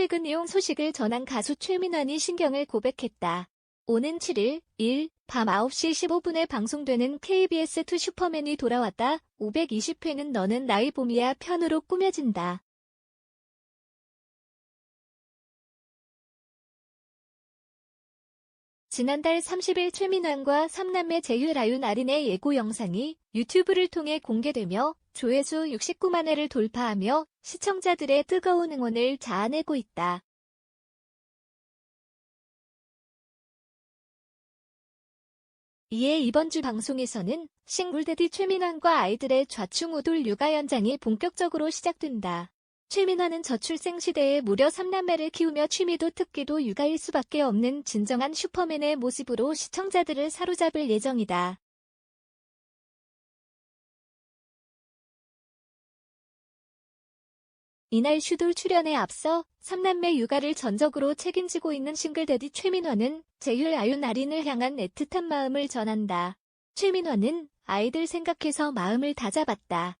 최근 이용 소식을 전한 가수 최민환이 신경을 고백했다. 오는 7일, 1, 밤 9시 15분에 방송되는 KBS2 슈퍼맨이 돌아왔다. 520회는 너는 나의 봄이야 편으로 꾸며진다. 지난달 30일 최민환과 삼남매 제휴 라윤 아린의 예고 영상이 유튜브를 통해 공개되며 조회수 69만 회를 돌파하며 시청자들의 뜨거운 응원을 자아내고 있다. 이에 이번 주 방송에서는 싱글데디 최민환과 아이들의 좌충우돌 육아 현장이 본격적으로 시작된다. 최민환은 저출생 시대에 무려 3남매를 키우며 취미도 특기도 육아일 수밖에 없는 진정한 슈퍼맨의 모습으로 시청자들을 사로잡을 예정이다. 이날 슈돌 출연에 앞서 3남매 육아를 전적으로 책임지고 있는 싱글데디 최민환은 제휴 아윤 아린을 향한 애틋한 마음을 전한다. 최민환은 아이들 생각해서 마음을 다잡았다.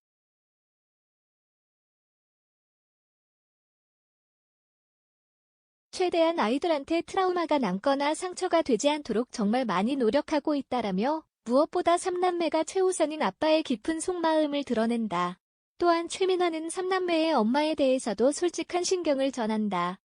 최대한 아이들한테 트라우마가 남거나 상처가 되지 않도록 정말 많이 노력하고 있다라며 무엇보다 삼남매가 최우선인 아빠의 깊은 속마음을 드러낸다. 또한 최민화는 삼남매의 엄마에 대해서도 솔직한 신경을 전한다.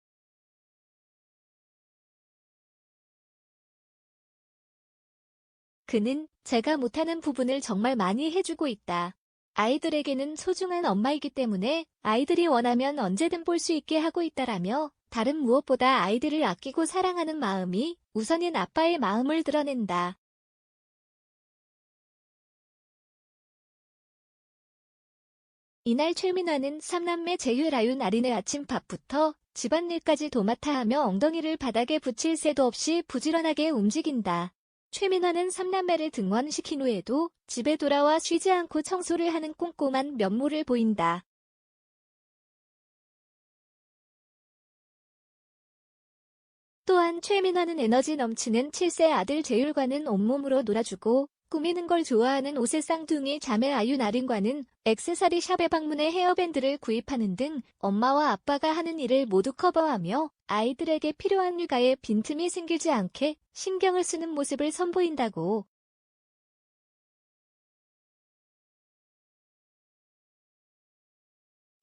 그는 제가 못하는 부분을 정말 많이 해주고 있다. 아이들에게는 소중한 엄마이기 때문에 아이들이 원하면 언제든 볼 수 있게 하고 있다라며 다른 무엇보다 아이들을 아끼고 사랑하는 마음이 우선인 아빠의 마음을 드러낸다. 이날 최민화는 삼남매 제휴라윤 아린의 아침밥부터 집안일까지 도맡아 하며 엉덩이를 바닥에 붙일 새도 없이 부지런하게 움직인다. 최민화는 삼남매를 등원시킨 후에도 집에 돌아와 쉬지 않고 청소를 하는 꼼꼼한 면모를 보인다. 또한 최민화는 에너지 넘치는 7세 아들 재율과는 온몸으로 놀아주고 꾸미는 걸 좋아하는 옷의 쌍둥이 자매 아유 나린과는 액세서리 샵에 방문해 헤어밴드를 구입하는 등 엄마와 아빠가 하는 일을 모두 커버하며 아이들에게 필요한 육아에 빈틈이 생기지 않게 신경을 쓰는 모습을 선보인다고.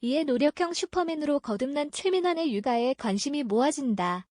이에 노력형 슈퍼맨으로 거듭난 최민환의 육아에 관심이 모아진다.